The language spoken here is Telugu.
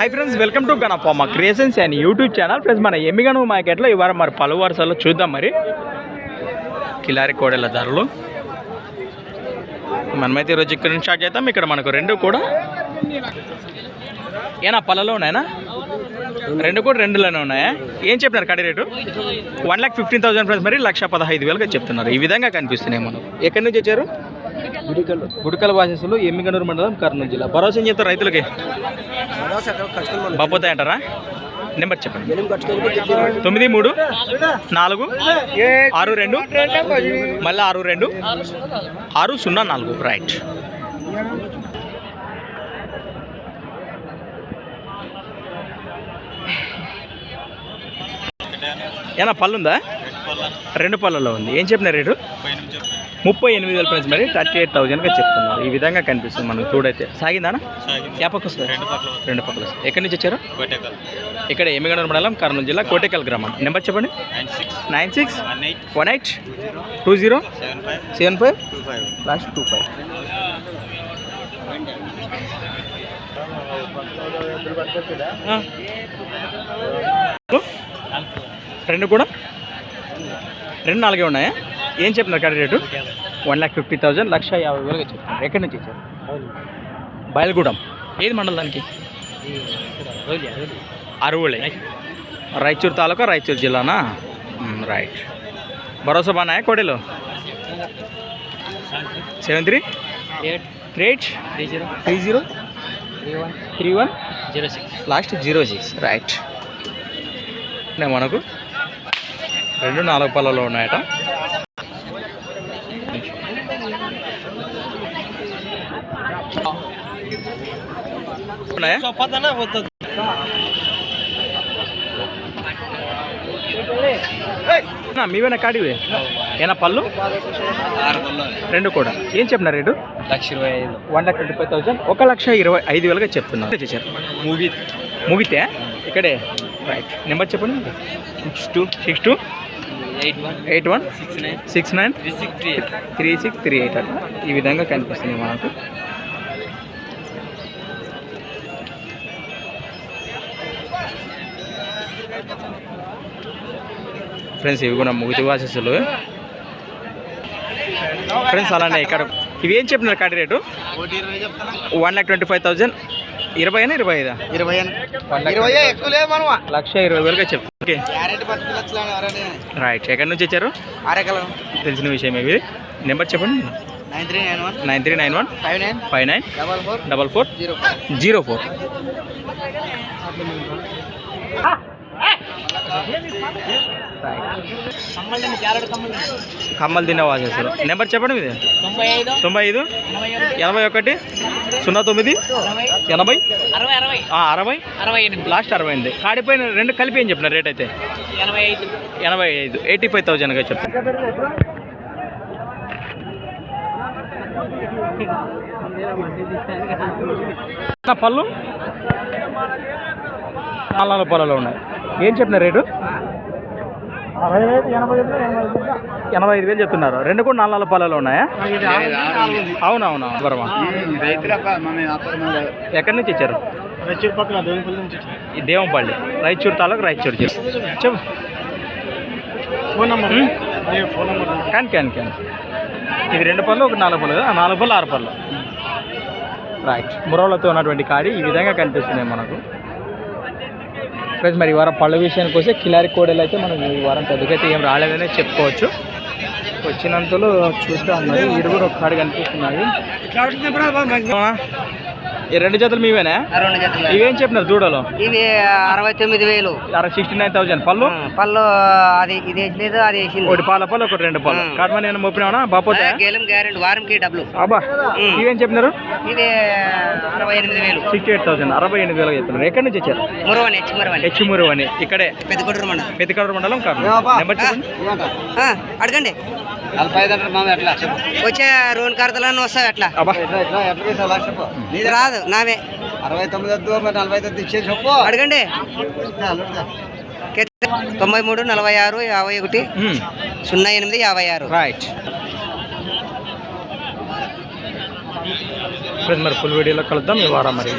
Hi friends welcome to Ganapamma creations and YouTube channel friends మన ఎమ్మిగను మార్కెట్లో ఇవాళ మరి పలు వరుసల్లో చూద్దాం మరి. కిలారి కోడెల ధరలు మనమైతే ఈరోజు ఇక్కడ నుంచి స్టార్ట్ చేద్దాం. ఇక్కడ మనకు రెండు కూడా. ఏనా పళ్ళలో ఉన్నాయనా? రెండు. కూడా రెండులోనే ఉన్నాయా? ఏం చెప్పినారు కడి rate? One lakh fifteen thousand friends మరి లక్ష పదహైదు వేలుగా చెప్తున్నారు. ఈ విధంగా కనిపిస్తున్నాయి మనకు. ఎక్కడి నుంచి వచ్చారు? గుడికల్. వాసస్సులు ఎమ్మిగనూరు మండలం కర్నూలు జిల్లా. భరోసా ఏం చెప్తారు రైతులకి? బాపోతాయి అంటారా? నెంబర్ చెప్పండి. తొమ్మిది మూడు నాలుగు ఆరు రెండు మళ్ళీ ఆరు రెండు ఆరు సున్నా నాలుగు. రైట్. ఏనా పళ్ళుందా? రెండు పళ్ళలో ఉంది. ఏం చెప్పిన రేటు? ముప్పై ఎనిమిది వేల ప్రైస్ మరి థర్టీ ఎయిట్ థౌజండ్గా చెప్తున్నారు. ఈ విధంగా కనిపిస్తుంది మనకు చూడైతే. సాగిందానా ఏ పక్క వస్తుంది? రెండు పక్కలు వస్తుంది. ఎక్కడి నుంచి వచ్చారు? ఇక్కడ ఎమ్మిగనూరు మండలం కర్నూలు జిల్లా కోటేకల్ గ్రామం. నెంబర్ చెప్పండి. Nine six. One eight. Two zero? Seven five. Last two five. రెండు కూడా? రెండు నాలుగే ఉన్నాయా? ఏం చెప్పినారు correct rate? One lakh fifty thousand లక్ష యాభై వేలుగా చెప్తున్నారు ఎక్కడి నుంచి ఇచ్చారు బయలుగూడెం. ఏది మండలం దానికి? అరువులే రాయచూరు తాలూకా రాయచూరు జిల్లానా? రైట్. భరోసా బాగున్నాయా కోడెలు? Seven three? Three eight. Three zero? Three zero three one? Three one? Zero six. Last zero six right. మనకు? రెండు నాలుగు పళ్ళలో ఉన్నాయట. మీవేనా కాడివే ఏనా పళ్ళు? రెండు కూడా. ఏం చెప్పినారు రేటు? లక్ష ఇరవై ఐదు. One lakh twenty five thousand ఒక లక్ష ఇరవై ఐదు వేలుగా చెప్తున్నారు. చేశారు. మూవీ ముగితే? ఇక్కడే. రైట్. నెంబర్ చెప్పండి. Six two. Six two. Eight one. Eight one? Six nine. Six nine? Three six three eight. Three six three eight అట్లా. ఈ విధంగా కనిపిస్తుంది మనకు ఫ్రెండ్స్ ఇవి కూడా ముగితి వాసస్సులు. ఫ్రెండ్స్ అలానే ఇక్కడ ఇవి ఏం చెప్పినారు కాడి రేటు? చెప్తాను one lakh twenty five thousand. ఇరవై అయినా ఇరవై ఐదా ఇరవై లక్ష ఇరవై వేలుగా చెప్పు. రైట్ ఎక్కడి నుంచి వచ్చారు? అరకలం తెలిసిన విషయం ఇవి నెంబర్ చెప్పండి. Nine three nine one. Nine three nine one. Five nine. Five nine. Double four. Double four. Zero four. Zero four. కమ్మలు కమ్మలు తినే నెంబర్ చెప్పండి మీది? తొంభై ఐదు ఎనభై ఒకటి సున్నా తొమ్మిది ఎనభై అరవై అరవై అరవై లాస్ట్ అరవై ఎనిమిది కాడిపోయిన రెండు కలిపి ఏం చెప్పిన రేట్ అయితే? ఎనభై ఐదు. ఎయిటీ ఫైవ్ థౌజండ్గా చెప్తాను పళ్ళు? నాలుగు నాలుగు పళ్ళలో ఉన్నాయి. ఏం చెప్పిన రేటు? ఎనభై ఐదు వేలు చెప్తున్నారు. రెండు కూడా నాలుగు నాలుగు పళ్ళలో ఉన్నాయా? అవునవును బరమా ఎక్కడి నుంచి ఇచ్చారు? పక్కన దేవునిపల్లి నుంచి ఈ దేవంపల్లి రాయచూరు తాలూకు రాయచూరు జిల్లా చెప్పు. Phone number. Phone number? Can can can ఇది రెండు పళ్ళు ఒక నాలుగు పళ్ళు కదా? నాలుగు పళ్ళు ఆరు పళ్ళు. రైట్ మురవలతో ఉన్నటువంటి కాడి ఈ విధంగా కనిపిస్తున్నాయి మనకు. ఫ్రెండ్స్ మరి ఈ వారం పళ్ళ విషయానికి వస్తే కిలారి కోడలు అయితే మనం ఈ వారం పెద్దగా అయితే ఏం రాలేదనే చెప్పుకోవచ్చు వచ్చినంతలో చూద్దాం మరి ఇది కూడా ఒక కాడి కనిపిస్తున్నాయి? ఈ రెండు జతలు మీవేనా? రెండు జతలు ఇవేం చెప్పినారు దూడలో? ఇవి అరవై తొమ్మిది వేలు. సిక్స్టీ నైన్ థౌసండ్ పళ్ళు? పళ్ళు అది ఇది వేసలేదు అది వేసింది ఒకటి పాల పళ్ళు ఒకటి రెండు పళ్ళు. కాటమని నేను మొప్పినావా బాపోతే? గేలం గ్యారెంటీ వారంకి డబ్బులు. అబ్బా. ఇవేం చెప్పినారు? ఇది అరవై ఎనిమిది వేలు. సిక్స్టీ ఎయిట్ థౌసండ్ అరవై ఎనిమిది వేలు చెప్తున్నారు ఎక్కడి నుంచి వచ్చారు? మురవని హెచ్ మురవని హెచ్చుమూరు అని ఇక్కడే? పెద్ద మండలం. పెద్దకడూరు మండలం నెంబర్ చెప్పండి. అడగండి. వచ్చే రోన్ కార్తలను వస్తావు ఎట్లా? రాదు నావే. అరవై తొమ్మిది నలభై చెప్పు అడగండి. తొంభై మూడు నలభై ఆరు యాభై ఒకటి సున్నా ఎనిమిది యాభై ఆరు రైట్ మరి ఫుల్ వీడియోలో కలుద్దాం ఈ వారం మరి.